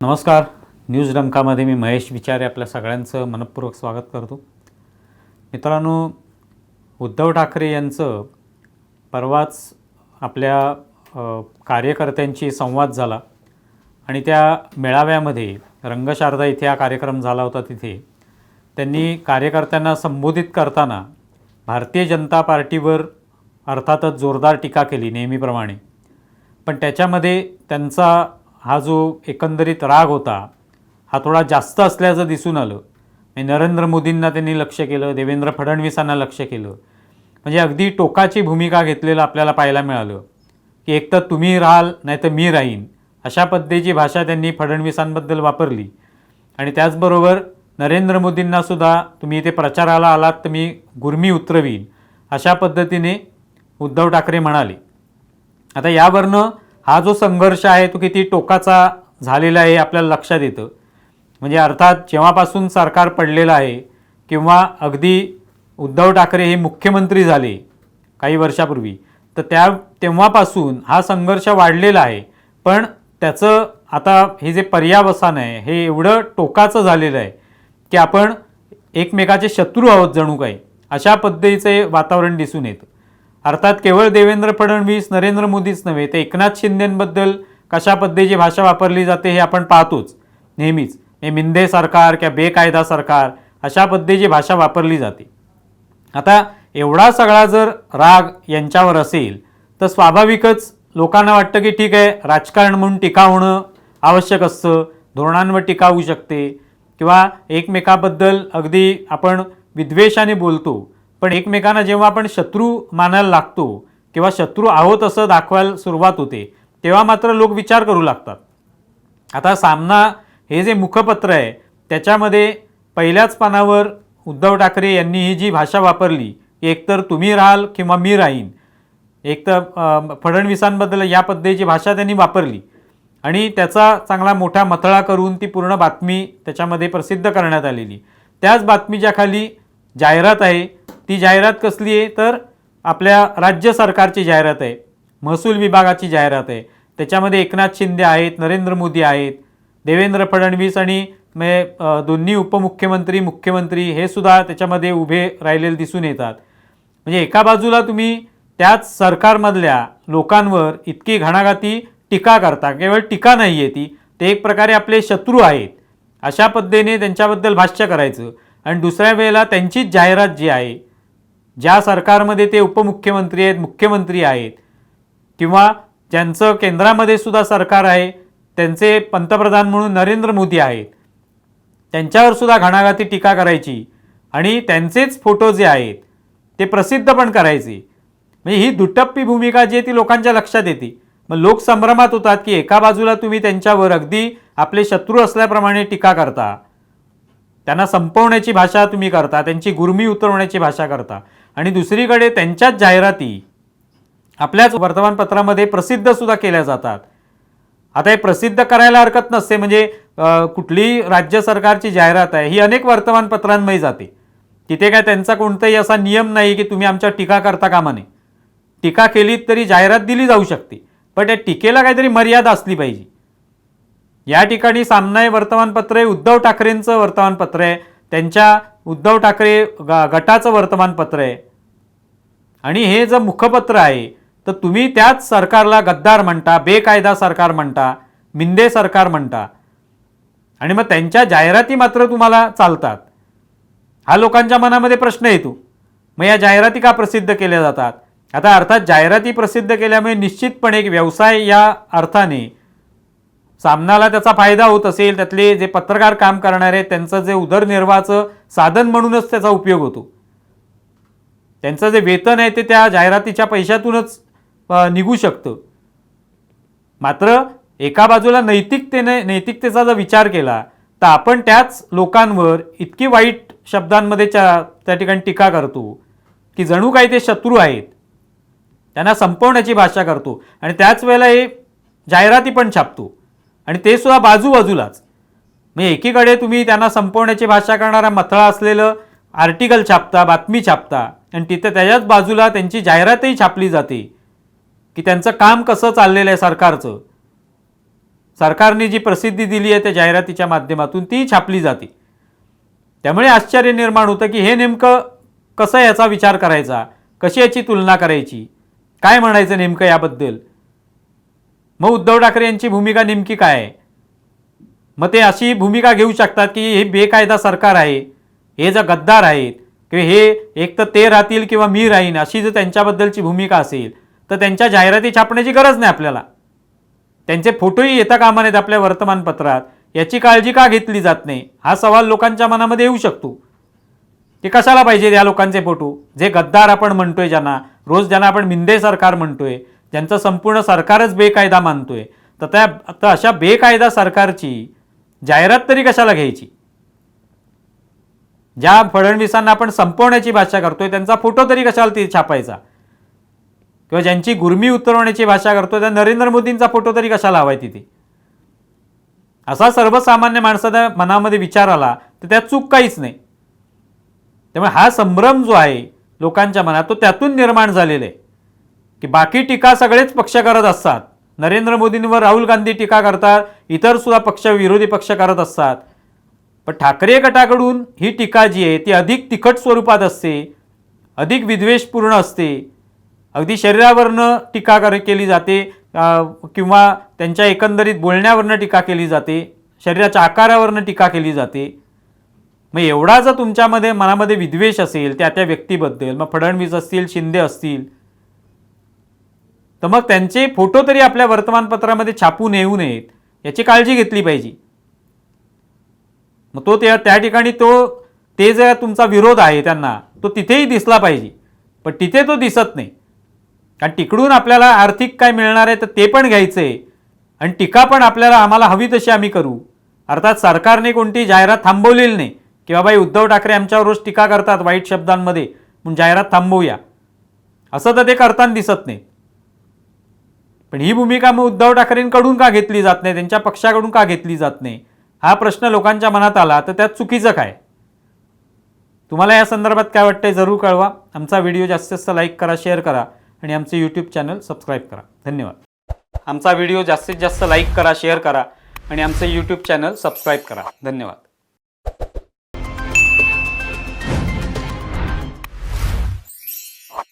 नमस्कार. न्यूज डंकामध्ये मी महेश विचारे आपल्या सगळ्यांचं मनपूर्वक स्वागत करतो. मित्रांनो उद्धव ठाकरे यांचं परवाच आपल्या कार्यकर्त्यांशी संवाद झाला आणि त्या मेळाव्यामध्ये रंगशारदा इथे हा कार्यक्रम झाला होता तिथे. त्यांनी कार्यकर्त्यांना संबोधित करताना भारतीय जनता पार्टीवर अर्थातच जोरदार टीका केली नेहमीप्रमाणे. पण त्याच्यामध्ये त्यांचा हा जो एकंदरीत राग होता हा थोडा जास्त असल्याचं दिसून आलं. नरेंद्र मोदींना त्यांनी लक्ष केलं देवेंद्र फडणवीसांना लक्ष केलं. म्हणजे अगदी टोकाची भूमिका घेतलेलं आपल्याला पाहायला मिळालं. की एक तर तुम्ही राहाल नाही तर मी राहीन अशा पद्धतीची भाषा त्यांनी फडणवीसांबद्दल वापरली. आणि त्याचबरोबर नरेंद्र मोदींनासुद्धा तुम्ही इथे प्रचाराला आलात तर मी गुरमी उतरवीन अशा पद्धतीने उद्धव ठाकरे म्हणाले. आता यावरनं हा जो संघर्ष आहे तो किती टोकाचा झालेला आहे आपल्याला लक्षात येतं. म्हणजे अर्थात जेव्हापासून सरकार पडलेलं आहे किंवा अगदी उद्धव ठाकरे हे मुख्यमंत्री झाले काही वर्षापूर्वी तर त्या तेव्हापासून हा संघर्ष वाढलेला आहे. पण त्याचं आता हे जे पर्यावसान आहे हे एवढं टोकाचं झालेलं आहे की आपण एकमेकाचे शत्रू आहोत जणू काही अशा पद्धतीचे वातावरण दिसून येतं. अर्थात केवळ देवेंद्र फडणवीस नरेंद्र मोदीच नव्हे तर एकनाथ शिंदेंबद्दल कशा पद्धतीची भाषा वापरली जाते हे आपण पाहतोच. नेहमीच हे मिंदे सरकार किंवा बेकायदा सरकार अशा पद्धतीची भाषा वापरली जाते. आता एवढा सगळा जर राग यांच्यावर असेल तर स्वाभाविकच लोकांना वाटतं की ठीक आहे राजकारण म्हणून टीका होणं आवश्यक असतं धोरणांवर टीका होऊ शकते. किंवा एकमेकाबद्दल अगदी आपण विद्वेषाने बोलतो पण एकमेकांना जेव्हा आपण शत्रू मानायला लागतो किंवा शत्रू आहोत असं दाखवायला सुरुवात होते तेव्हा मात्र लोक विचार करू लागतात. आता सामना हे जे मुखपत्र आहे त्याच्यामध्ये पहिल्याच पानावर उद्धव ठाकरे यांनी ही जी भाषा वापरली एकतर तुम्ही राहाल किंवा मी राहीन एक तर फडणवीसांबद्दल या पद्धतीची भाषा त्यांनी वापरली आणि त्याचा चांगला मोठा मथळा करून ती पूर्ण बातमी त्याच्यामध्ये प्रसिद्ध करण्यात आलेली. त्याच बातमीच्या खाली जाहिरात आहे ती जाहिरात कसली आहे? तर आपल्या राज्य सरकारची जाहिरात आहे. महसूल विभागाची जाहिरात आहे. त्याच्यामध्ये एकनाथ शिंदे आहेत नरेंद्र मोदी आहेत देवेंद्र फडणवीस आणि मे दोन्ही उपमुख्यमंत्री मुख्यमंत्री हे सुद्धा त्याच्यामध्ये उभे राहिलेले दिसून येतात. म्हणजे एका बाजूला तुम्ही त्याच सरकारमधल्या लोकांवर इतकी घणाघाती टीका करता केवळ टीका नाही आहे ती ते एक प्रकारे आपले शत्रू आहेत. अशा पद्धतीने त्यांच्याबद्दल भाष्य करायचं. आणि दुसऱ्या वेळेला त्यांचीच जाहिरात जी आहे ज्या सरकारमध्ये ते उपमुख्यमंत्री आहेत मुख्यमंत्री आहेत किंवा ज्यांचं केंद्रामध्ये सुद्धा सरकार आहे त्यांचे पंतप्रधान म्हणून नरेंद्र मोदी आहेत त्यांच्यावर सुद्धा घणाघाती टीका करायची आणि त्यांचेच फोटो जे आहेत ते प्रसिद्ध पण करायचे. म्हणजे ही दुटप्पी भूमिका जी आहे ती लोकांच्या लक्षात येते. मग लोक संभ्रमात होतात की एका बाजूला तुम्ही त्यांच्यावर अगदी आपले शत्रू असल्याप्रमाणे टीका करता त्यांना संपवण्याची भाषा तुम्ही करता त्यांची गुरमी उतरवण्याची भाषा करता. आणि दुसरीकडे त्यांच्याच जाहिराती आपल्याच वर्तमानपत्रामध्ये प्रसिद्ध सुद्धा केल्या जातात. आता हे प्रसिद्ध करायला हरकत नसते म्हणजे कुठली कुठलीही राज्य सरकारची जाहिरात आहे ही अनेक वर्तमानपत्रांमध्ये जाते. तिथे काय त्यांचा कोणताही असा नियम नाही की तुम्ही आमच्या टीका करता कामा नये. टीका केली तरी जाहिरात दिली जाऊ शकते पण त्या टीकेला काहीतरी मर्यादा असली पाहिजे. या ठिकाणी सामना हे वर्तमानपत्र आहे उद्धव ठाकरेंचं वर्तमानपत्र आहे त्यांच्या उद्धव ठाकरे ग- गटाचं वर्तमानपत्र आहे. आणि हे जर मुखपत्र आहे तर तुम्ही त्याच सरकारला गद्दार म्हणता बेकायदा सरकार म्हणता मिंदे सरकार म्हणता. आणि मग त्यांच्या जाहिराती मात्र तुम्हाला चालतात. हा लोकांच्या मनामध्ये प्रश्न येतो. मग या जाहिराती का प्रसिद्ध केल्या जातात? आता अर्थात जाहिराती प्रसिद्ध केल्यामुळे निश्चितपणे एक व्यवसाय या अर्थाने सामनाला त्याचा फायदा होत असेल त्यातले जे पत्रकार काम करणारे त्यांचं जे उदरनिर्वाहाचं साधन म्हणूनच त्याचा उपयोग होतो. त्यांचं जे वेतन आहे ते त्या जाहिरातीच्या पैशातूनच निघू शकतं. मात्र एका बाजूला नैतिकतेने नैतिकतेचा जर विचार केला तर आपण त्याच लोकांवर इतकी वाईट शब्दांमध्ये च्या त्या ठिकाणी टीका करतो की जणू काही ते शत्रू आहेत त्यांना संपवण्याची भाषा करतो आणि त्याच वेळेला हे जाहिराती पण छापतो. आणि ते सुद्धा बाजूबाजूलाच. म्हणजे एकीकडे तुम्ही त्यांना संपवण्याची भाषा करणारा मथळा असलेलं आर्टिकल छापता बातमी छापता आणि तिथे त्याच्याच बाजूला त्यांची जाहिरातही छापली जाते. की त्यांचं काम कसं चाललेलं आहे सरकारचं. सरकारने जी प्रसिद्धी दिली आहे त्या जाहिरातीच्या माध्यमातून ती छापली जाते. त्यामुळे आश्चर्य निर्माण होतं की हे नेमकं कसं याचा विचार करायचा? कशी याची तुलना करायची? काय म्हणायचं नेमकं याबद्दल? मग उद्धव ठाकरे यांची भूमिका नेमकी काय आहे? मग ते अशी भूमिका घेऊ शकतात की हे बेकायदा सरकार आहे हे जर गद्दार आहेत किंवा हे एक तर ते राहतील किंवा मी राहीन अशी जर त्यांच्याबद्दलची भूमिका असेल तर त्यांच्या जाहिराती छापण्याची गरज नाही आपल्याला. त्यांचे फोटोही येता कामा नयेत आपल्या वर्तमानपत्रात. याची काळजी का घेतली जात नाही? हा सवाल लोकांच्या मनामध्ये येऊ शकतो. ते कशाला पाहिजे या लोकांचे फोटो? जे गद्दार आपण म्हणतोय ज्यांना रोज ज्यांना आपण मिंदे सरकार म्हणतोय ज्यांचं संपूर्ण सरकारच बेकायदा मानतोय तर त्या तर अशा बेकायदा सरकारची जाहिरात तरी कशाला घ्यायची? ज्या फडणवीसांना आपण संपवण्याची भाषा करतोय त्यांचा फोटो तरी कशाला ती छापायचा? किंवा ज्यांची गुरमी उतरवण्याची भाषा करतोय त्या नरेंद्र मोदींचा फोटो तरी कशाला हवाय तिथे? असा सर्वसामान्य माणसाच्या मनामध्ये विचार आला तर त्यात चूक काहीच नाही. त्यामुळे हा संभ्रम जो आहे लोकांच्या मनात तो त्यातून निर्माण झालेला आहे. की बाकी टीका सगळेच पक्ष करत असतात. नरेंद्र मोदींवर राहुल गांधी टीका करतात इतर सुद्धा पक्ष विरोधी पक्ष करत असतात. पण ठाकरे गटाकडून ही टीका जी आहे ती अधिक तिखट स्वरूपात असते अधिक विद्वेषपूर्ण असते. अगदी शरीरावरनं टीका कर केली जाते किंवा त्यांच्या एकंदरीत बोलण्यावरनं टीका केली जाते शरीराच्या आकारावरनं टीका केली जाते. मग एवढा जर तुमच्यामध्ये मनामध्ये विद्वेष असेल त्या त्या व्यक्तीबद्दल मग फडणवीस असतील शिंदे असतील तर मग त्यांचे फोटो तरी आपल्या वर्तमानपत्रामध्ये छापून येऊ नयेत याची काळजी घेतली पाहिजे. मग तो त्या त्या ठिकाणी तो ते जे तुमचा विरोध आहे त्यांना तो तिथेही दिसला पाहिजे. पण तिथे तो दिसत नाही. कारण तिकडून आपल्याला आर्थिक काय मिळणार आहे तर ते पण घ्यायचं आहे आणि टीका पण आपल्याला आम्हाला हवी तशी आम्ही करू. अर्थात सरकारने कोणती जाहिरात थांबवलेली नाही की बाबा उद्धव ठाकरे आमच्यावर रोज टीका करतात वाईट शब्दांमध्ये म्हणून जाहिरात थांबवूया. असं तर ते करताना दिसत नाही. पण ही भूमिका मग उद्धव ठाकरेंकडून का घेतली जात नाही? त्यांच्या पक्षाकडून का घेतली जात नाही? हा प्रश्न लोकांच्या मनात आला तर त्यात चुकीचं काय? तुम्हाला या संदर्भात काय वाटतंय जरूर कळवा. आमचा व्हिडिओ जास्तीत जास्त लाईक करा शेअर करा आणि आमचे यूट्यूब चॅनल सबस्क्राईब करा. धन्यवाद. आमचा व्हिडिओ जास्तीत जास्त लाईक करा शेअर करा आणि आमचे यूट्यूब चॅनल सबस्क्राईब करा. धन्यवाद.